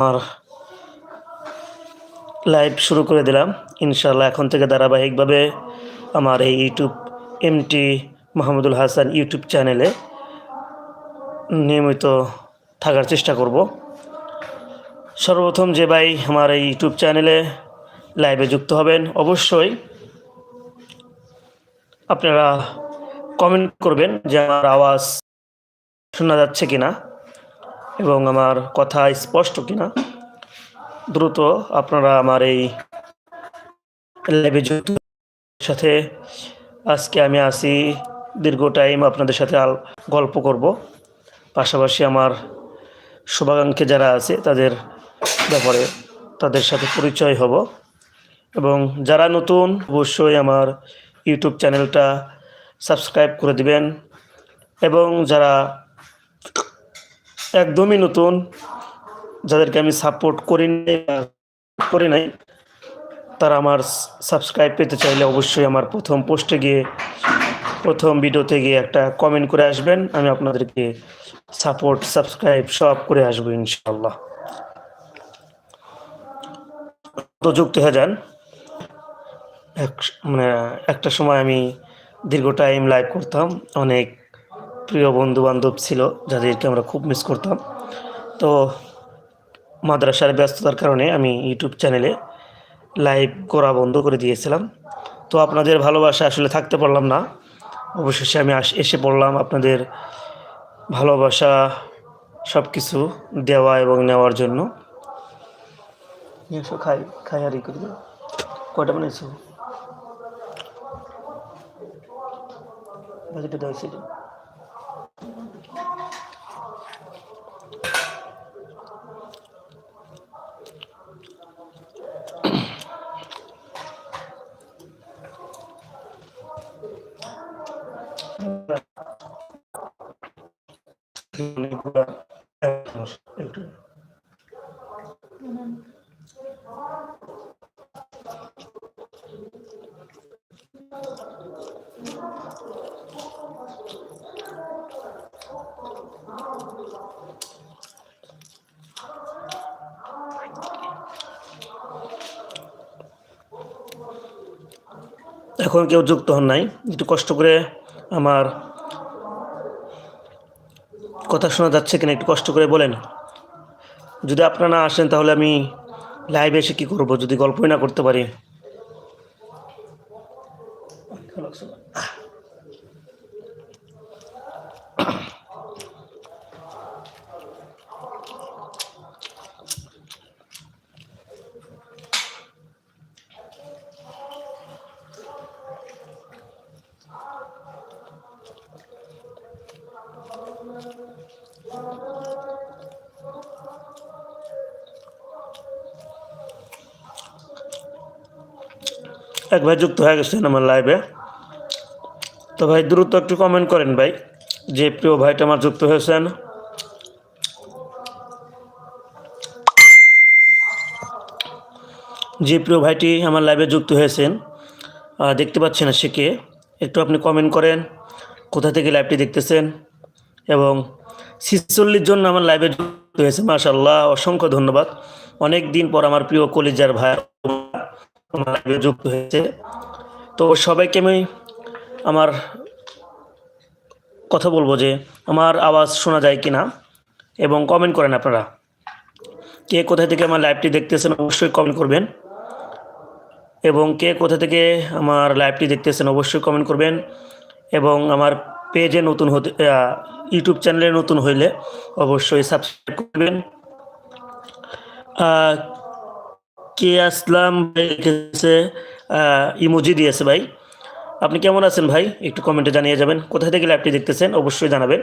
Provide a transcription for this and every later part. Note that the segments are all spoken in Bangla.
আমার লাইভ শুরু করে দিলাম। ইনশাল্লাহ এখন থেকে ধারাবাহিকভাবে আমার এই YouTube MT Mahmudul Hasan YouTube চ্যানেলে নিয়মিত থাকার চেষ্টা করব। সর্বপ্রথম যে ভাই আমার এই ইউটিউব চ্যানেলে লাইভে যুক্ত হবেন, অবশ্যই আপনারা কমেন্ট করবেন যে আমার আওয়াজ শোনা যাচ্ছে কিনা। এবং আমার কথা স্পষ্ট কিনা, দ্রুত আপনারা আমার এই সাথে আজকে আমি আসি দীর্ঘ টাইম আপনাদের সাথে আল, গল্প করব। পাশাপাশি আমার শুভাকাঙ্ক্ষী যারা আছে, তাদের ব্যাপারে তাদের সাথে পরিচয় হব। এবং যারা নতুন, অবশ্যই আমার ইউটিউব চ্যানেলটা সাবস্ক্রাইব করে দিবেন। এবং যারা একদমই নতুন। যাদেরকে আমি সাপোর্ট করি করি নাই, তারা আমার সাবস্ক্রাইব পেতে চাইলে অবশ্যই আমার প্রথম পোস্টে গিয়ে, প্রথম ভিডিওতে গিয়ে একটা কমেন্ট করে আসবেন। আমি আপনাদেরকে সাপোর্ট সাবস্ক্রাইব সব করে আসব ইনশাল্লাহ তো যুক্ত হয়ে যান। এক মানে একটা সময় আমি দীর্ঘ টাইম লাইভ করতাম। অনেক প্রিয় বন্ধু বান্ধব ছিল, যাদেরকে আমরা খুব মিস করতাম। তো মাদ্রাসার ব্যস্ততার কারণে আমি ইউটিউব চ্যানেলে লাইভ করা বন্ধ করে দিয়েছিলাম। তো আপনাদের ভালোবাসা আসলে থাকতে পারলাম না। অবশেষে আমি এসে পড়লাম আপনাদের ভালোবাসা সব কিছু দেওয়া এবং নেওয়ার জন্য। খাই খাই ই করি। কয়টা বানিয়েছো বাকিটা দেওয়া এখন কেউ যুক্ত হন নাই। একটু কষ্ট করে আমার কথা শোনা যাচ্ছে কিনা একটু কষ্ট করে বলেন। যদি আপনারা না আসেন তাহলে আমি লাইভে এসে কী করব? যদি গল্পই না করতে পারি। এক ভাই যুক্ত হয়ে গেছেন আমার লাইভে তো ভাই, দ্রুত একটু কমেন্ট করেন ভাই, যে প্রিয় ভাইটা আমার যুক্ত হয়েছেন। যে প্রিয় ভাইটি আমার লাইভে যুক্ত হয়েছেন দেখতে পাচ্ছেন না সে কে। একটু আপনি কমেন্ট করেন, কোথা থেকে লাইভটি দেখতেছেন, এবং ছিচল্লিশ জন আমার লাইভে যুক্ত হয়েছে মাশাল্লাহ অসংখ্য ধন্যবাদ। অনেক দিন পর আমার প্রিয় কলিজার ভাই যুক্ত হয়েছে। তো সবাইকে আমি আমার কথা বলব যে আমার আওয়াজ শোনা যায় কিনা এবং কমেন্ট করেন আপনারা। কে কোথা থেকে আমার লাইভটি দেখতেছেন অবশ্যই কমেন্ট করবেন। এবং কে কোথা থেকে আমার লাইভটি দেখতেছেন অবশ্যই কমেন্ট করবেন। এবং আমার পেজে নতুন হতে ইউটিউব চ্যানেলে নতুন হইলে অবশ্যই সাবস্ক্রাইব করবেন। কে আসলাম লিখেছে ইমোজি দিয়েছে ভাই। আপনি কেমন আছেন ভাই? একটু কমেন্টে জানিয়ে যাবেন। কোথা থেকে লাইভটি দেখতেছেন? অবশ্যই জানাবেন।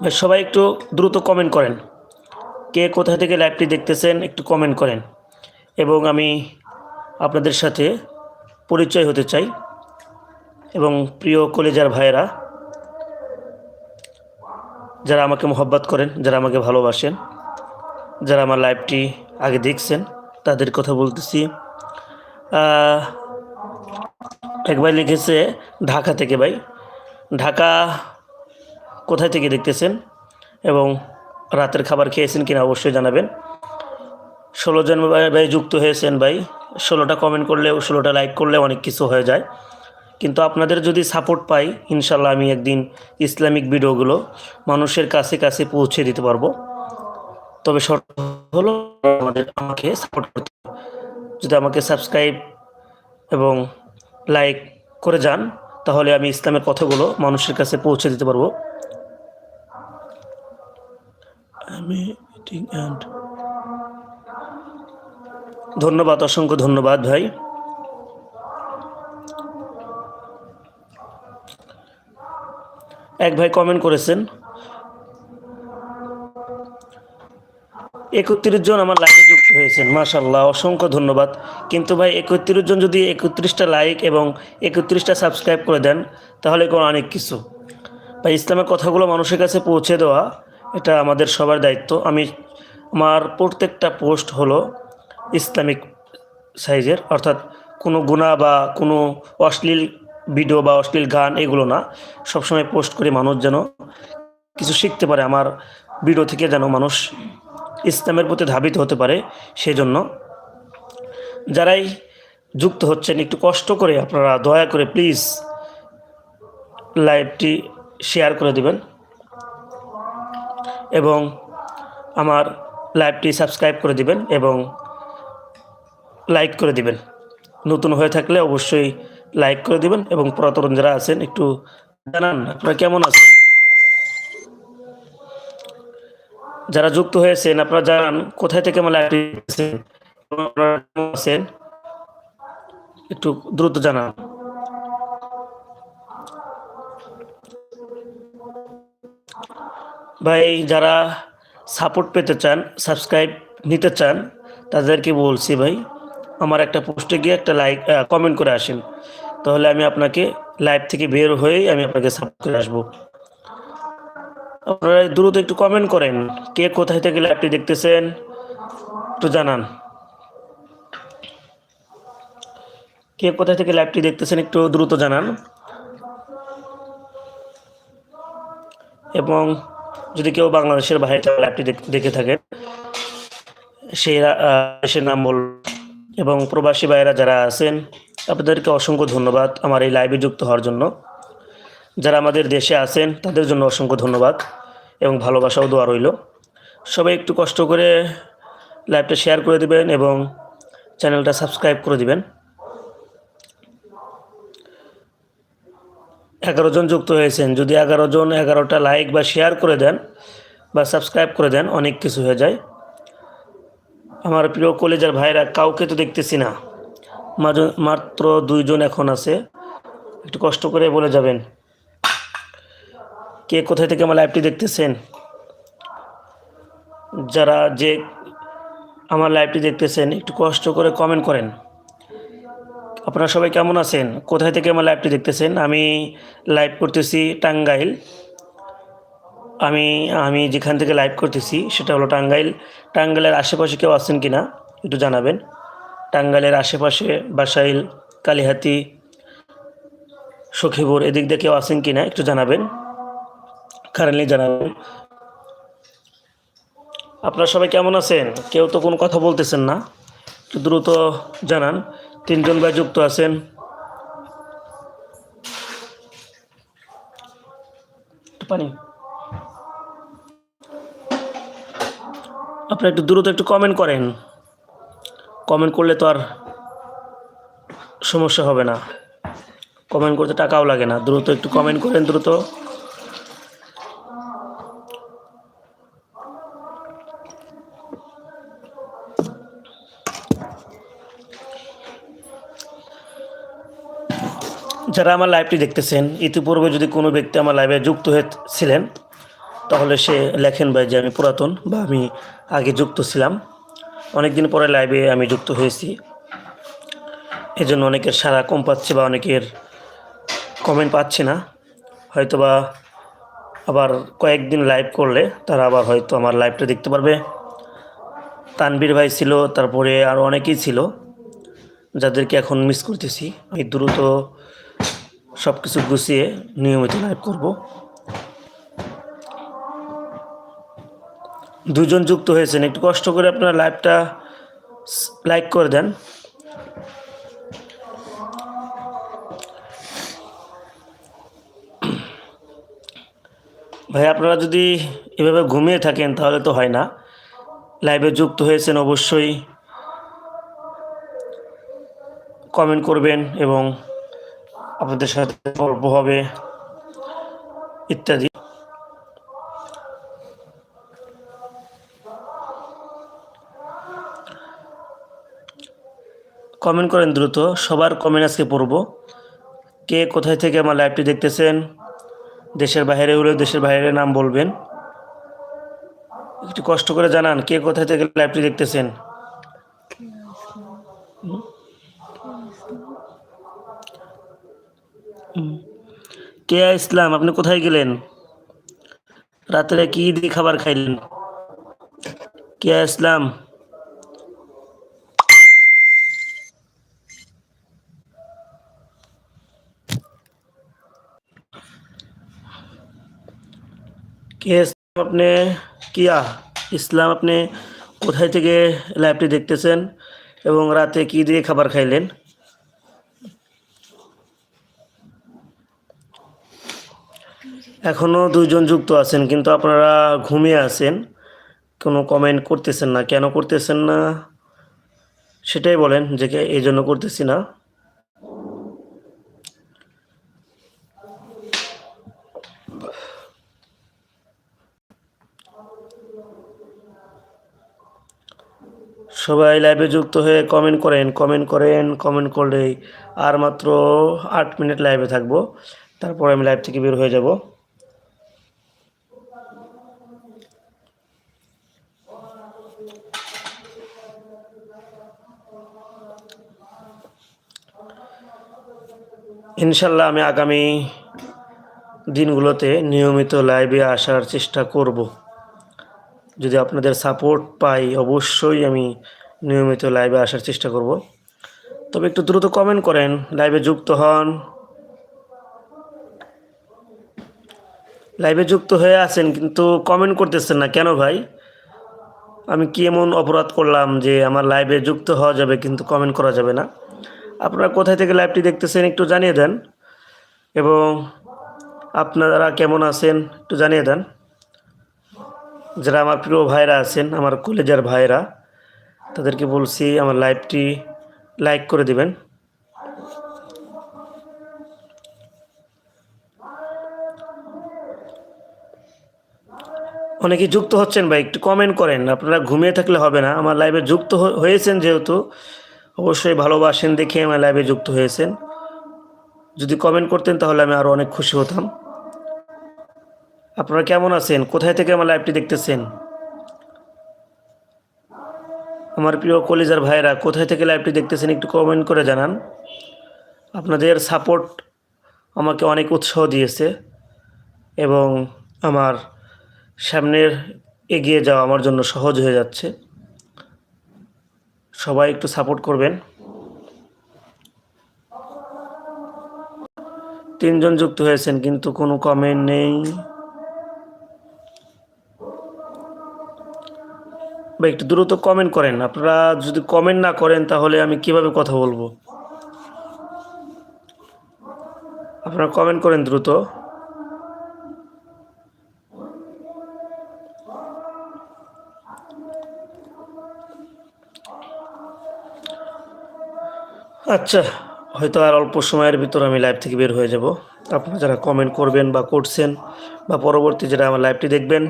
ভাই, সবাই একটু দ্রুত কমেন্ট করেন। কে কোথা থেকে লাইভটি দেখতেছেন? একটু কমেন্ট করেন। এবং আমি আপনাদের সাথে পরিচয় হতে চাই। এবং প্রিয় কলেজার ভাইয়েরা, যারা আমাকে মোহব্বত করেন, যারা আমাকে ভালোবাসেন যারা আমার লাইভটি আগে দেখছেন, তাদের কথা বলতেছি। এক ভাই লিখেছে ঢাকা থেকে ভাই। ঢাকা কোথায় থেকে দেখতেছেন এবং রাতের খাবার খেয়েছেন কিনা অবশ্যই জানাবেন। ষোলো জন ভাই যুক্ত হয়েছেন ভাই। ষোলোটা কমেন্ট করলেও, ষোলোটা লাইক করলে অনেক কিছু হয়ে যায়। কিন্তু আপনাদের যদি সাপোর্ট পাই ইনশাল্লাহ আমি একদিন ইসলামিক ভিডিওগুলো মানুষের কাছে কাছে পৌঁছে দিতে পারব। তবে শর্ত হলো আমাদের, আমাকে সাপোর্ট করতে যদি আমাকে সাবস্ক্রাইব এবং লাইক করে যান, তাহলে আমি ইসলামের কথাগুলো মানুষের কাছে পৌঁছে দিতে পারব। ধন্যবাদ, অসংখ্য ধন্যবাদ ভাই। এক ভাই কমেন্ট করেছেন একত্রিশ জন আমার লাইভে যুক্ত হয়েছেন মাশাল্লাহ অসংখ্য ধন্যবাদ। কিন্তু ভাই, একত্রিশ জন যদি একত্রিশটা লাইক এবং একত্রিশটা সাবস্ক্রাইব করে দেন, তাহলে কোনো অনেক কিছু। ভাই, ইসলামের কথাগুলো মানুষের কাছে পৌঁছে দেওয়া, এটা আমাদের সবার দায়িত্ব। আমি, আমার প্রত্যেকটা পোস্ট হলো ইসলামিক সাইজের, অর্থাৎ কোনো গুণা বা কোনো অশ্লীল ভিডিও বা অশ্লীল গান এগুলো না। সবসময় পোস্ট করে মানুষ যেন কিছু শিখতে পারে, আমার ভিডিও থেকে যেন মানুষ ইসলামের প্রতি ধাবিত হতে পারে সেই জন্য যারাই যুক্ত হচ্ছেন, একটু কষ্ট করে আপনারা দয়া করে প্লিজ লাইভটি শেয়ার করে দিবেন। এবং আমার লাইভটি সাবস্ক্রাইব করে দিবেন এবং লাইক করে দিবেন। নতুন হয়ে থাকলে অবশ্যই লাইক করে দিবেন এবং পুরাতন যারা আছেন, একটু জানান, আপনারা কেমন আছেন? যারা যুক্ত হয়েছেন, আপনারা জানান কোথায় থেকে আমার আছেন? একটু দ্রুত জানান। ভাই, যারা সাপোর্ট পেতে চান সাবস্ক্রাইব নিতে চান, তাদেরকে বলছি ভাই, আমার একটা পোস্টে গিয়ে একটা লাইক কমেন্ট করে আসেন। তাহলে আমি আপনাকে লাইভ থেকে বের হয়েই আমি আপনাকে সাপোর্ট করে আসব। আপনারা দ্রুত একটু কমেন্ট করেন, কে কোথায় থেকে লাইভটি দেখতেছেন, একটু জানান। কে কোথায় থেকে লাইভটি দেখতেছেন একটু দ্রুত জানান। এবং যদি কেউ বাংলাদেশের বাইরে লাইভটি দেখে থাকেন, সেই দেশের নাম বল, এবং প্রবাসী ভাইয়েরা যারা আছেন, আপনাদেরকে অসংখ্য ধন্যবাদ আমার এই লাইভে যুক্ত হওয়ার জন্য। যারা আমাদের দেশে আছেন, তাদের জন্য অসংখ্য ধন্যবাদ এবং ভালোবাসাও দোয়া রইল। সবাই একটু কষ্ট করে লাইভটা শেয়ার করে দিবেন এবং চ্যানেলটা সাবস্ক্রাইব করে দিবেন। এগারো জন যুক্ত হয়েছেন। যদি এগারো জন এগারোটা লাইক বা শেয়ার করে দেন বা সাবস্ক্রাইব করে দেন, অনেক কিছু হয়ে যায়। আমার প্রিয় কলেজের ভাইরা, কাউকে তো দেখতেছি না। মাত্র দুইজন এখন আছে। একটু কষ্ট করে বলে যাবেন। কে কোথায় থেকে আমার লাইভটি দেখতেছেন? যারা যে আমার লাইভটি দেখতেছেন, একটু কষ্ট করে কমেন্ট করেন। আপনারা সবাই কেমন আছেন? কোথায় থেকে আমার লাইভটি দেখতেছেন? আমি লাইভ করতেছি টাঙ্গাইল। আমি আমি যেখান থেকে লাইভ করতেছি, সেটা হলো টাঙ্গাইল। টাঙ্গাইলের আশেপাশে কেউ আছেন কি না একটু জানাবেন। টাঙ্গাইলের আশেপাশে বাসাইল, কালিহাতি, সখীপুর, এদিক দিয়ে কেউ আছেন কি না একটু জানাবেন। কারেন্টলি জানাবেন আপনারা সবাই কেমন আছেন? কেউ তো কোনো কথা বলতেছেন না। একটু দ্রুত জানান। তিনজন ভাই যুক্ত আছেন। পানি। আপনারা একটু দ্রুত একটু কমেন্ট করেন। কমেন্ট করলে তো আর সমস্যা হবে না। কমেন্ট করতে টাকাও লাগে না। দ্রুত একটু কমেন্ট করেন, দ্রুত। যারা আমার লাইভটি দেখতেছেন, ইতিপূর্বে যদি কোনো ব্যক্তি আমার লাইভে যুক্ত হয়েছিলেন তাহলে সে লেখেন ভাই যে আমি পুরাতন বা আমি আগে যুক্ত ছিলাম। অনেক দিন পরে লাইভে আমি যুক্ত হয়েছি। এই জন্য অনেকের সারা কম পাচ্ছে বা অনেকের কমেন্ট পাচ্ছে না। হয়তো বা আবার কয়েকদিন লাইভ করলে তারা আবার হয়তো আমার লাইভটা দেখতে পারবে। তানবীর ভাই ছিল, তারপরে আরও অনেকেই ছিল, যাদেরকে এখন মিস করতেছি। আমি দ্রুত সব কিছু গুছিয়ে নিয়মিত লাইভ করব। দুজন যুক্ত হয়েছেন, একটু কষ্ট করে আপনারা লাইভটা লাইক করে দেন। ভাই, আপনারা যদি এভাবে ঘুমিয়ে থাকেন তাহলে তো হয় না। লাইভে যুক্ত হয়েছেন অবশ্যই কমেন্ট করবেন এবং আপনাদের সাথে গল্প হবে, ইত্যাদি। কমেন্ট করেন দ্রুত, সবার কমেন্ট আজকে পড়ব। কে কোথায় থেকে আমার লাইভটি দেখতেছেন? দেশের বাইরে হলেও দেশের বাইরে নাম বলবেন। একটু কষ্ট করে জানান, কে কোথায় থেকে লাইভটি দেখতেছেন? কে ইসলাম? আপনি কোথায় গেলেন? রাত্রে কি দিয়ে খাবার খাইলেন? কে ইসলাম? কে ইসলাম আপনি? কিয়া? ইসলাম আপনি কোথায় থেকে লাইভটি দেখতেছেন? এবং রাতে কি দিয়ে খাবার খাইলেন? এখনও দুইজন যুক্ত আছেন, কিন্তু আপনারা ঘুমিয়ে আছেন। কোনো কমেন্ট করতেছেন না। কেন করতেছেন না? সেটাই বলেন যে এই জন্য করতেছি না। সবাই লাইভে যুক্ত হয়ে কমেন্ট করেন কমেন্ট করেন কমেন্ট করলেই আর মাত্র আট মিনিট লাইভে থাকব। তারপর আমি লাইভ থেকে বের হয়ে যাব। ইনশাল্লাহ আমি আগামী দিনগুলোতে নিয়মিত লাইভে আসার চেষ্টা করব। যদি আপনাদের সাপোর্ট পাই, অবশ্যই আমি নিয়মিত লাইভে আসার চেষ্টা করব। তবে একটু দ্রুত কমেন্ট করেন, লাইভে যুক্ত হন। লাইভে যুক্ত হয়ে আছেন, কিন্তু কমেন্ট করতেছেন না। কেন ভাই? আমি কি এমন অপরাধ করলাম যে আমার লাইভে যুক্ত হওয়া যাবে, কিন্তু কমেন্ট করা যাবে না? আপনারা কোথায় থেকে লাইভটি দেখতেছেন একটু জানিয়ে দেন এবং আপনারা কেমন আছেন একটু জানিয়ে দেন। যারা আমার প্রিয় ভাইরা আছেন, আমার কলেজের ভাইরা, তাদেরকে বলছি আমার লাইভটি লাইক করে দিবেন। অনেকে যুক্ত হচ্ছেন ভাই, একটু কমেন্ট করেন। আপনারা ঘুমিয়ে থাকলে হবে না। আমার লাইভে যুক্ত হয়েছেন যেহেতু। অবশ্যই ভালোবাসেন দেখে আমার লাইভে যুক্ত হয়েছেন। যদি কমেন্ট করতেন তাহলে আমি আরও অনেক খুশি হতাম। আপনারা কেমন আছেন? কোথায় থেকে আমার লাইভটি দেখতেছেন? আমার প্রিয় কলিজার ভাইরা কোথায় থেকে লাইভটি দেখতেছেন একটু কমেন্ট করে জানান। আপনাদের সাপোর্ট আমাকে অনেক উৎসাহ দিয়েছে এবং আমার সামনের এগিয়ে যাওয়া আমার জন্য সহজ হয়ে যাচ্ছে। সবাই একটু সাপোর্ট করবেন। তিনজন যুক্ত হয়েছেন, কিন্তু কোনো কমেন্ট নেই। বা একটু দ্রুত কমেন্ট করেন। আপনারা যদি কমেন্ট না করেন, তাহলে আমি কীভাবে কথা বলব? আপনারা কমেন্ট করেন দ্রুত। আচ্ছা হয়তো আর অল্প সময়ের ভিতর আমি লাইভ থেকে বের হয়ে যাব। আপনারা যারা কমেন্ট করবেন বা করছেন বা পরবর্তী যারা আমার লাইভটি দেখবেন,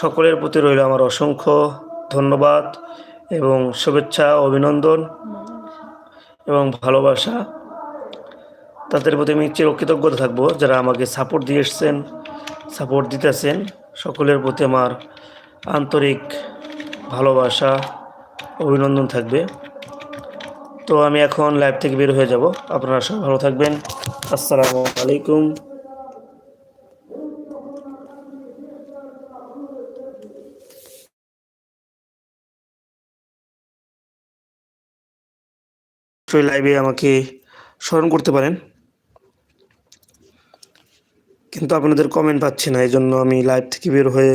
সকলের প্রতি রইল আমার অসংখ্য ধন্যবাদ এবং শুভেচ্ছা, অভিনন্দন এবং ভালোবাসা। তাদের প্রতি আমি চিরকৃতজ্ঞতা থাকব, যারা আমাকে সাপোর্ট দিয়ে এসছেন সাপোর্ট দিতেছেন, সকলের প্রতি আমার আন্তরিক ভালোবাসা, অভিনন্দন থাকবে। তো আমি এখন লাইভ থেকে বের হয়ে যাব। আপনারা সব ভালো থাকবেন। আসসালামু আলাইকুম। লাইভে আমাকে স্মরণ করতে পারেন। কিন্তু আপনাদের কমেন্ট পাচ্ছি না এই জন্য আমি লাইভ থেকে বের হয়ে,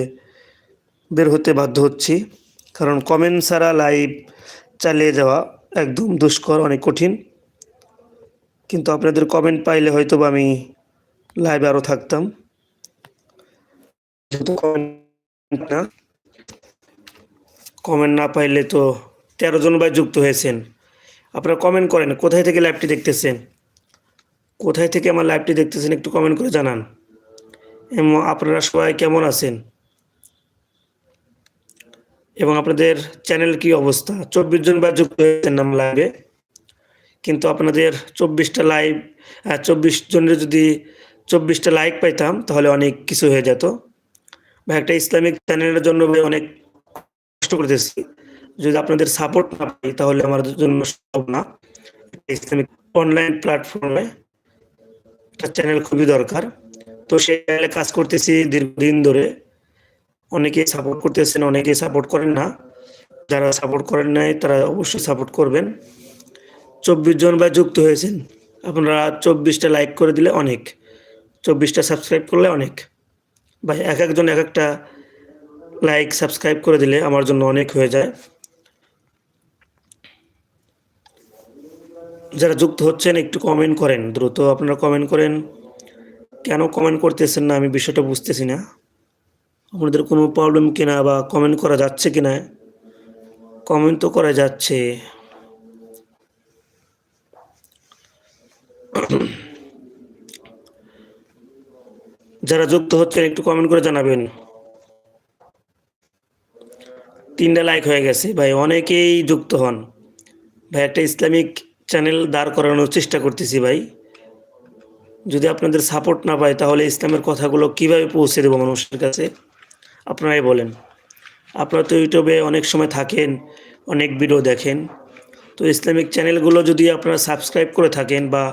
বের হতে বাধ্য হচ্ছি। কারণ কমেন্ট ছাড়া লাইভ চালিয়ে যাওয়া একদম দুষ্কর, অনেক কঠিন। কিন্তু আপনাদের কমেন্ট পাইলে হয়তো বা আমি লাইভে আরও থাকতাম। কমেন্ট না কমেন্ট না পাইলে তো তেরো জন ভাই যুক্ত হয়েছেন। আপনারা কমেন্ট করেন, কোথায় থেকে লাইভটি দেখতেছেন? কোথায় থেকে আমার লাইভটি দেখতেছেন একটু কমেন্ট করে জানান। এবং আপনারা সবাই কেমন আছেন? এবং আপনাদের চ্যানেল কি অবস্থা? চব্বিশ জন বা যুক্ত হয়েছেন নাম লাইভে কিন্তু আপনাদের চব্বিশটা লাইভ চব্বিশ জনের যদি চব্বিশটা লাইক পাইতাম, তাহলে অনেক কিছু হয়ে যেত। বা একটা ইসলামিক চ্যানেলের জন্য অনেক কষ্ট করতেছি। যদি আপনাদের সাপোর্ট না পাই, তাহলে আমার জন্য সম্ভব না। ইসলামিক অনলাইন প্ল্যাটফর্মে একটা চ্যানেল খুবই দরকার। তো সেই কাজ করতেছি দীর্ঘদিন ধরে। অনেকে সাপোর্ট করতেছেন, অনেকে সাপোর্ট করেন না। যারা সাপোর্ট করেন নাই, তারা অবশ্যই সাপোর্ট করবেন। চব্বিশ জন ভাই যুক্ত হয়েছেন। আপনারা চব্বিশটা লাইক করে দিলে অনেক। চব্বিশটা সাবস্ক্রাইব করলে অনেক। ভাই, এক একজন এক একটা লাইক সাবস্ক্রাইব করে দিলে আমার জন্য অনেক হয়ে যায়। যারা যুক্ত হচ্ছেন, একটু কমেন্ট করেন। দ্রুত আপনারা কমেন্ট করেন। কেন কমেন্ট করতেছেন না আমি বিষয়টা বুঝতেছি না। আপনাদের কোনো প্রবলেম কিনা বা কমেন্ট করা যাচ্ছে কিনা? কমেন্ট তো করা যাচ্ছে। যারা যুক্ত হচ্ছেন একটু কমেন্ট করে জানাবেন। তিনটা লাইক হয়ে গেছে। ভাই, অনেকেই যুক্ত হন। ভাই, একটা ইসলামিক চ্যানেল দাঁড় করানোর চেষ্টা করতেছি ভাই। যদি আপনাদের সাপোর্ট না পাই তাহলে ইসলামের কথাগুলো কীভাবে পৌঁছে দেবো মানুষের কাছে? আপনারাই বলেন। আপনারা তো ইউটিউবে অনেক সময় থাকেন, অনেক ভিডিও দেখেন। তো ইসলামিক চ্যানেলগুলো যদি আপনারা সাবস্ক্রাইব করে থাকেন বা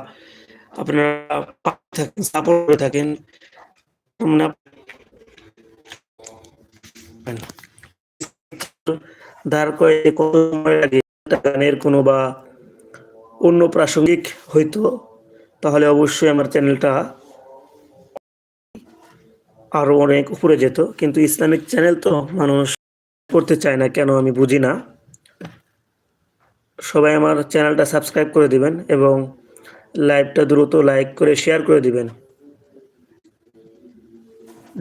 আপনারা থাকেন সাপোর্ট করে থাকেন দাঁড় করে গানের কোনো বা অন্য প্রাসঙ্গিক হইতো তাহলে অবশ্যই আমার চ্যানেলটা আরও অনেক উপরে যেত কিন্তু ইসলামিক চ্যানেল তো মানুষ করতে চায় না কেন আমি বুঝি না। সবাই আমার চ্যানেলটা সাবস্ক্রাইব করে দিবেন এবং লাইভটা দ্রুত লাইক করে শেয়ার করে দিবেন।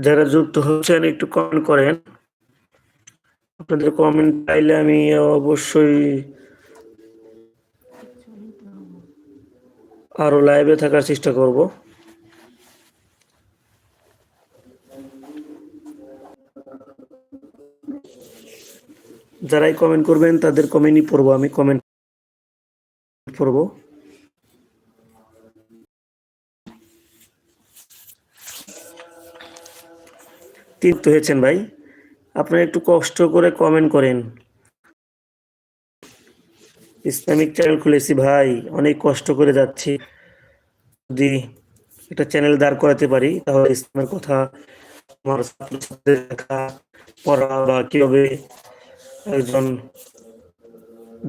যারা যুক্ত হচ্ছেন একটু কমেন্ট করেন। আপনাদের কমেন্ট পাইলে আমি অবশ্যই আরও লাইভে থাকার চেষ্টা করব। যারাই কমেন্ট করবেন, তাদের কমেন্টই পড়ব, আমি কমেন্ট পড়ব। তৃপ্ত হয়েছেন ভাই। আপনারা একটু কষ্ট করে কমেন্ট করেন। ইসলামিক চ্যানেল খুলেছি ভাই, অনেক কষ্ট করে যাচ্ছি। যদি একটা চ্যানেল দাঁড় করাতে পারি, তাহলে ইসলামের কথা আমার ছাত্রছাত্রীদের দেখা, পড়া বা কীভাবে একজন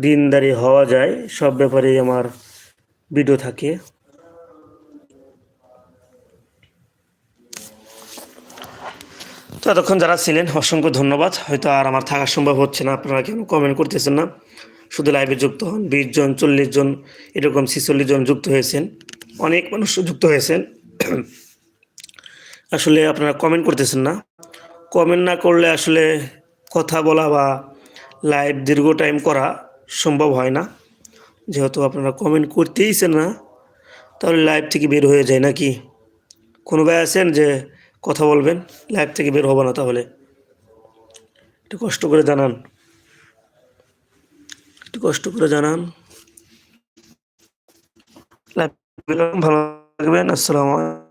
দিনদারি হওয়া যায়, সব ব্যাপারে আমার ভিডিও থাকে। তো এতক্ষণ যারা ছিলেন, অসংখ্য ধন্যবাদ। হয়তো আর আমার থাকা সম্ভব হচ্ছে না, আপনারা কেন কমেন্ট করতেছেন না? শুধু লাইভে যুক্ত হন, বিশ জন, চল্লিশ জন, এরকম ছিচল্লিশ জন যুক্ত হয়েছেন। অনেক মানুষ যুক্ত হয়েছেন। আসলে আপনারা কমেন্ট করতেছেন না। কমেন্ট না করলে আসলে কথা বলা বা লাইভ দীর্ঘ টাইম করা সম্ভব হয় না। যেহেতু আপনারা কমেন্ট করতেইছেন না, তাহলে লাইভ থেকে বের হয়ে যায় নাকি? কোনো ভাই আছেন যে কথা বলবেন? লাইভ থেকে বের হব না তাহলে। একটু কষ্ট করে জানান। একটু কষ্ট করে জানান। লাইভ ভালো থাকবেন আসসালামু